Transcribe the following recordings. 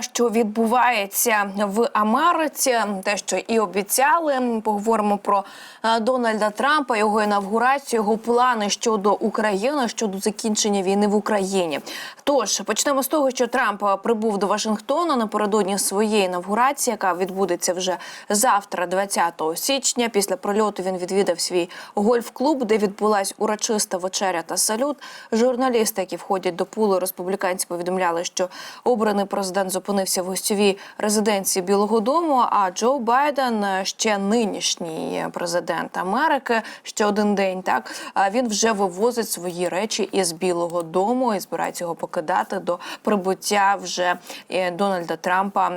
Що відбувається в Америці, те, що і обіцяли, поговоримо про е, Дональда Трампа, його інавгурацію, його плани щодо України, щодо закінчення війни в Україні. Тож почнемо з того, що Трамп е, прибув до Вашингтона напередодні своєї інавгурації, яка відбудеться вже завтра, 20 січня. Після прольоту він відвідав свій гольф-клуб, де відбулась урочиста вечеря та салют. Журналісти, які входять до пулу республіканці, повідомляли, що обраний президент зупинився в гостьовій резиденції Білого Дому. А Джо Байден е, ще нинішній президент Америки. Ще один день. Так він вже вивозить свої речі із Білого Дому і збирається його покидати до прибуття вже е, Дональда Трампа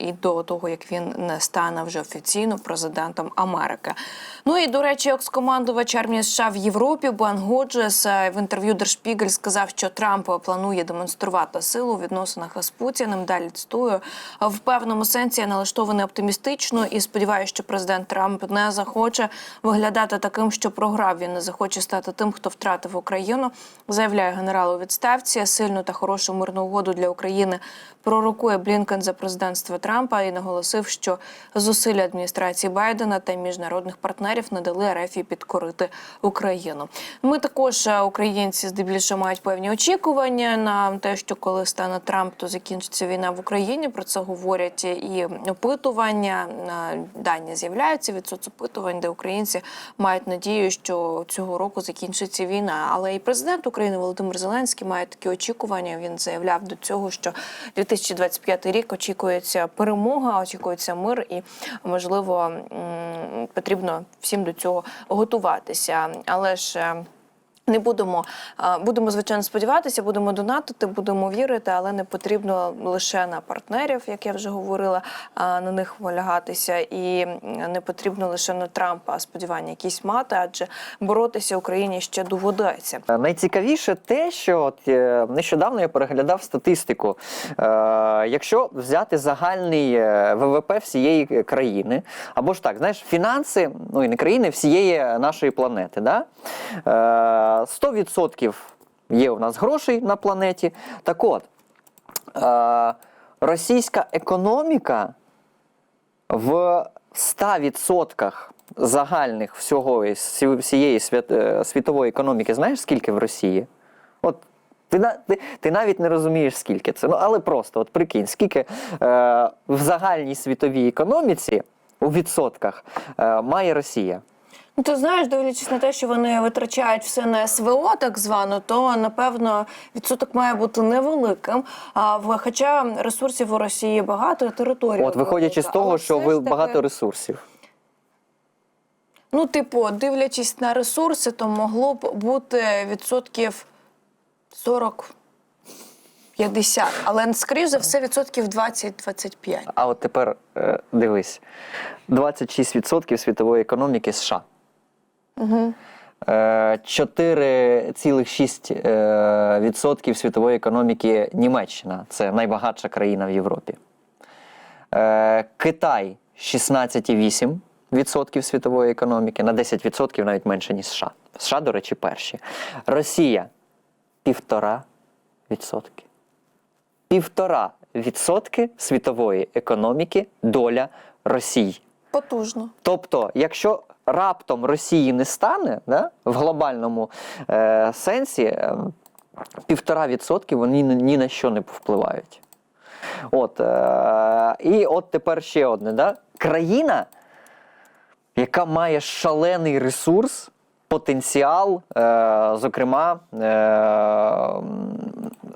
і до того, як він не стане вже офіційно президентом Америки. Ну і до речі, екс-командувач армії США в Європі Бен Годжес е, в інтерв'ю Spiegel сказав, що Трамп планує демонструвати силу у відносинах із Путіним. Далі цитую в певному сенсі я налаштований оптимістично і сподіваюся, що президент Трамп не захоче виглядати таким, що програв. Він не захоче стати тим, хто втратив Україну. Заявляє генерал у відставці. Сильну та хорошу мирну угоду для України пророкує Блінкен за президентства Трампа і наголосив, що зусилля адміністрації Байдена та міжнародних партнерів не дали РФ підкорити Україну. Ми також е, українці здебільшого мають певні очікування на те, що коли стане Трамп, то закінчиться війна в Україні. Про це говорять і опитування. Е, Дані з'являються від соцопитувань, де українці мають надію, що цього року закінчиться війна. Але і президент України Володимир Зеленський має такі очікування. Він заявляв до цього, що 2025 рік очікується перемога, очікується мир, і можливо потрібно всім до цього готуватися. Але ж е, не будемо, будемо звичайно сподіватися, будемо донатити, будемо вірити, але не потрібно лише на партнерів, як я вже говорила, на них полягатися, і не потрібно лише на Трампа сподівання якісь мати, адже боротися Україні ще доведеться. Е, Найцікавіше те, що от, е, нещодавно я переглядав статистику. Е, якщо взяти загальний е, ВВП всієї країни, або ж так, знаєш, фінанси, ну і не країни, всієї нашої планети, да? Е, 100% є у нас грошей на планеті. Так от, е, російська економіка в 100% загальних всього всієї е, світової економіки, знаєш, скільки в Росії? От ти, ти, ти навіть не розумієш, скільки це. Ну, але просто от прикинь, скільки е, в загальній світовій економіці у відсотках е, має Росія. Ну, ти знаєш, дивлячись на те, що вони витрачають все на СВО, так звано, то напевно відсоток має бути невеликим. А хоча ресурсів у Росії багато, територія. От, виходячи з того, Але що ви таки- багато ресурсів. Ну, типу, дивлячись на ресурси, то могло б бути відсотків 40. 50, але скоріш за все відсотків 20-25. А от тепер е, дивись: 26% світової економіки США. Угу. Е, 4,6% світової економіки Німеччина це найбагатша країна в Європі. Е, Китай 16,8% світової економіки, на 10% навіть менше, ніж США. США, до речі, перші. Росія 1,5%. Півтора відсотки світової економіки доля Росії. Потужно. Тобто, якщо раптом Росії не стане да, в глобальному е, сенсі, е, півтора відсотки вони ні на що не повпливають. От, е, і от тепер ще одне. Да? Країна, яка має шалений ресурс, потенціал, е, зокрема, е,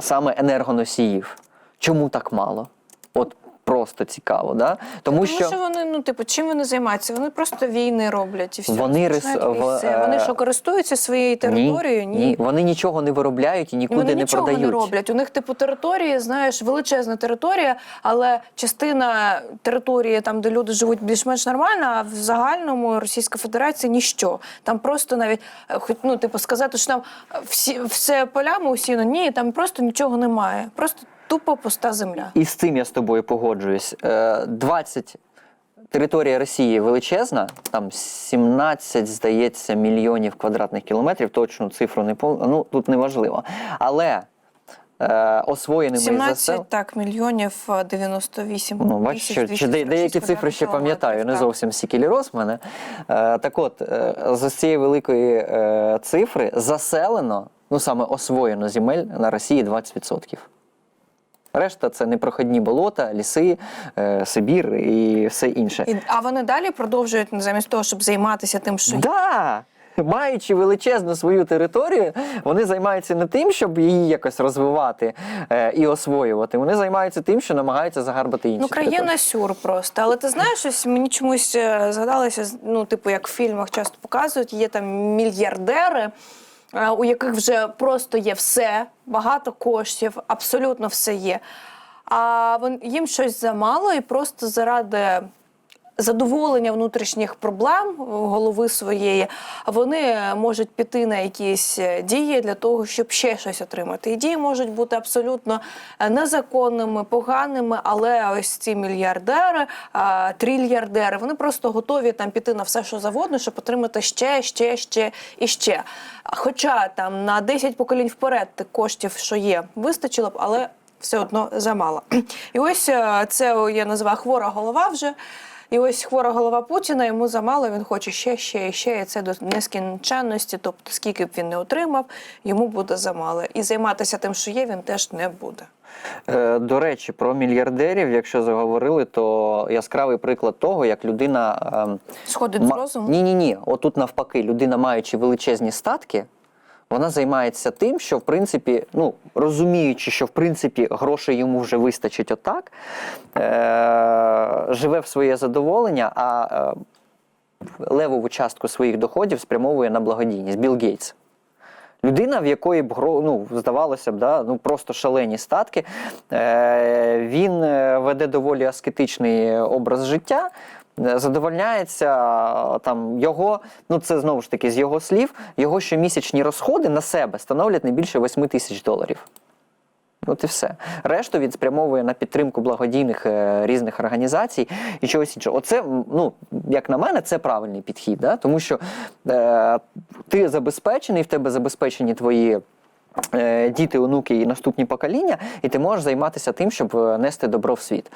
саме енергоносіїв. Чому так мало? От просто цікаво, да? Тому, Тому що, що вони, ну, типу, чим вони займаються? Вони просто війни роблять і все. Вони і в- все. Вони що користуються своєю територією? ні, ні, вони нічого не виробляють і нікуди вони не нічого продають. не роблять. У них, типу, території, знаєш, величезна територія, але частина території, там, де люди живуть більш-менш нормально, а в загальному Російська Федерація ніщо. Там просто навіть е, хоч ну, типу, сказати, що там всі все полями усіно, ні, там просто нічого немає. Просто тупо пуста земля. І з цим я з тобою погоджуюсь. Е, 20 територія Росії величезна, там 17, здається, мільйонів квадратних кілометрів. Точну цифру не пом... ну тут не важливо. Але е, освоєними і 17 засел... так, мільйонів е, 98 Ну, бачиш, що, чи де- деякі цифри ще пам'ятаю, не зовсім роз мене. Е, так от, е, з цієї великої е, цифри заселено, ну саме освоєно земель на Росії 20%. Решта це непроходні болота, ліси, е, Сибір і все інше. І, а вони далі продовжують замість того, щоб займатися тим, що Да! Маючи величезну свою територію, вони займаються не тим, щоб її якось розвивати е, і освоювати. Вони займаються тим, що намагаються загарбати інші. Ну, країна сюр просто. Але ти знаєш, ось мені чомусь е, згадалося, ну, типу, як в фільмах часто показують, є там мільярдери, у яких вже просто є все, багато коштів, абсолютно все є. А їм щось замало, і просто заради. Задоволення внутрішніх проблем голови своєї, вони можуть піти на якісь е, дії для того, щоб ще щось отримати. І дії можуть бути абсолютно е, незаконними, поганими, але ось ці мільярдери, а, трильярдери, вони просто готові там піти на все, що завгодно, щоб отримати ще, ще, ще і ще. Хоча там на 10 поколінь вперед коштів, що є, вистачило б, але все одно замало. І ось е, це я називаю хвора голова вже. І ось хвора голова Путіна, йому замало, він хоче ще, ще і ще, і це до нескінченності. Тобто, скільки б він не отримав, йому буде замало. І займатися тим, що є, він теж не буде. Е, До речі, про мільярдерів, якщо заговорили, то яскравий приклад того, як людина ем, Сходить з розуму. Ні, ні, ні. Отут навпаки, людина, маючи величезні статки, вона займається тим, що в принципі, ну розуміючи, що в принципі грошей йому вже вистачить отак, е- живе в своє задоволення, а е- левову частку своїх доходів спрямовує на благодійність. Білл Гейтс. Людина, в якої б ну, здавалося б, да, ну просто шалені статки. Е, він е, веде доволі аскетичний образ життя. Задовольняється там його, ну це знову ж таки з його слів, його щомісячні розходи на себе становлять не більше 8 тисяч доларів. От і все. Решту він спрямовує на підтримку благодійних е, різних організацій і чогось іншого. Оце, ну, як на мене, це правильний підхід, да? тому що е, ти забезпечений, в тебе забезпечені твої. Е, Діти, онуки і наступні покоління, і ти можеш займатися тим, щоб е, нести добро в світ.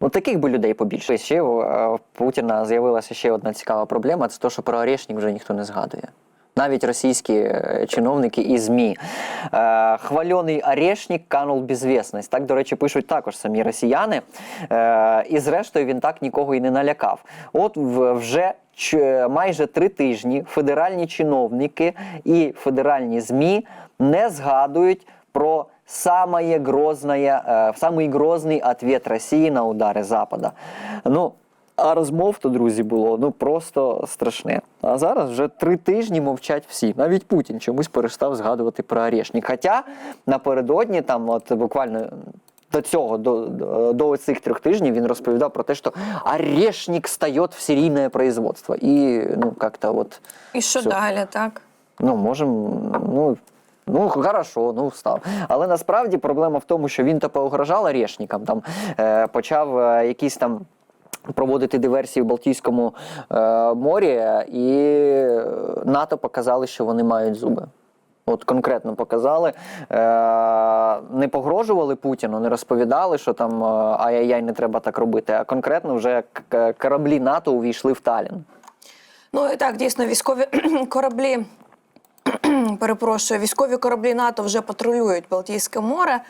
От таких би людей побільше. Ще у в Путіна з'явилася ще одна цікава проблема: це те, що про Орешнік вже ніхто не згадує. Навіть російські е, чиновники і ЗМІ. Е, хвальоний орешник канул безвісність. Так, до речі, пишуть також самі росіяни. Е, і зрештою він так нікого і не налякав. От вже майже три тижні федеральні чиновники і федеральні ЗМІ не згадують про самое грозное, ответ Росії на удари Запада. Ну, а розмов то, друзі, було ну просто страшне. А зараз вже три тижні мовчать всі. Навіть Путін чомусь перестав згадувати про Орешник. Хоча напередодні, там, от буквально. До цього, до, до, цих трьох тижнів він розповідав про те, що орешник стає в серійне производство. І ну, як-то от І що Все. далі, так? Ну, можемо, ну. Ну, хорошо, ну став. Але насправді проблема в тому, що він то поугрожав орешникам, там е, почав е, якісь там. Проводити диверсії в Балтійському е, морі, і НАТО показали, що вони мають зуби. От конкретно показали, е, не погрожували Путіну, не розповідали, що там е, ай-яй-яй, не треба так робити. А конкретно вже кораблі НАТО увійшли в Талін. Ну і так, дійсно, військові кораблі. Перепрошую, військові кораблі НАТО вже патрулюють Балтійське море.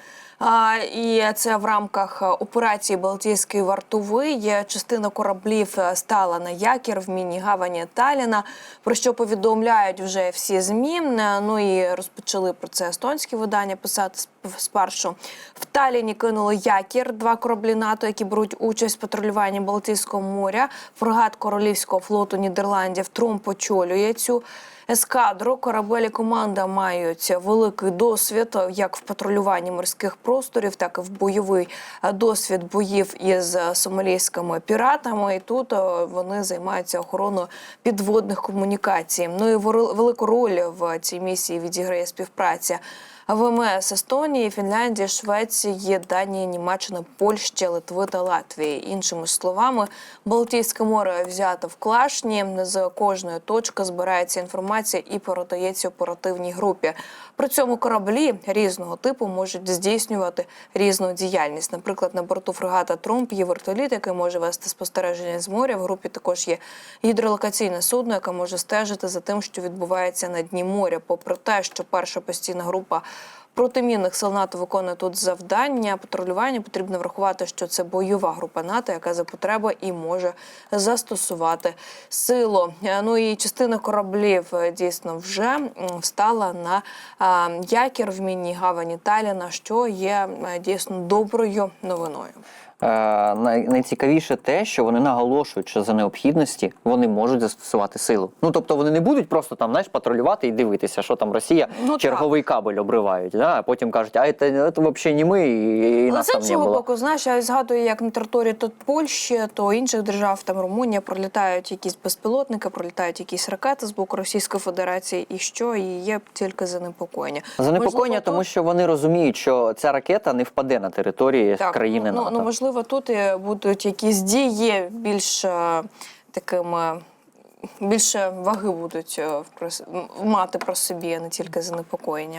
І це в рамках е, операції Балтійський вартовий. Частина кораблів е, стала на якір в міні-гавані Таліна, про що повідомляють вже всі змі. Е, Ну і розпочали про це естонські видання писати сп- спершу. В Таліні кинули якір два кораблі НАТО, які беруть участь в патрулюванні Балтійського моря. Фрегат Королівського флоту Нідерландів Трумп очолює цю ескадру. Корабелі команда мають великий досвід як в патрулюванні морських просторів, так і в бойовий досвід боїв із сомалійськими піратами. І тут е, вони займаються охороною підводних комунікацій. Ну і велику роль в цій місії відіграє співпраця ВМС Естонії, Фінляндії, Швеції, Данії, Німеччини, Польщі, Литви та Латвії. Іншими словами, Балтійське море взято в клашні. З кожної точки збирається інформація і передається оперативній групі. При цьому кораблі різного типу можуть здійснювати різну діяльність. Наприклад, на борту фрегата Тромп є вертоліт, який може вести спостереження з моря. В групі також є гідролокаційне судно, яке може стежити за тим, що відбувається на дні моря. Попри те, що перша постійна група. Протимінних сил НАТО виконує тут завдання патрулювання. Потрібно врахувати, що це бойова група НАТО, яка за потреби і може застосувати силу. Е, Ну і частина кораблів е, дійсно вже встала на якір в мінній гавані Таліна, що є е, дійсно доброю новиною. Е, най- найцікавіше те, що вони наголошують, що за необхідності вони можуть застосувати силу. Ну тобто вони не будуть просто там знаєш, патрулювати і дивитися, що там Росія Ну, черговий кабель обривають. Да? А потім кажуть, а це, це взагалі не ми, і, і Але нас з там не іншого боку, знаєш, я згадую, як на території тут Польщі, то інших держав, там Румунія, пролітають якісь безпілотники, пролітають якісь ракети з боку Російської Федерації, і що і є тільки занепокоєння. Занепокоєння, Можливо, тому що вони розуміють, що ця ракета не впаде на території країни ну, НАТО. Ну, можливо, тут будуть якісь дії більш е, такими. Більше ваги будуть е, мати про собі, а не тільки занепокоєння.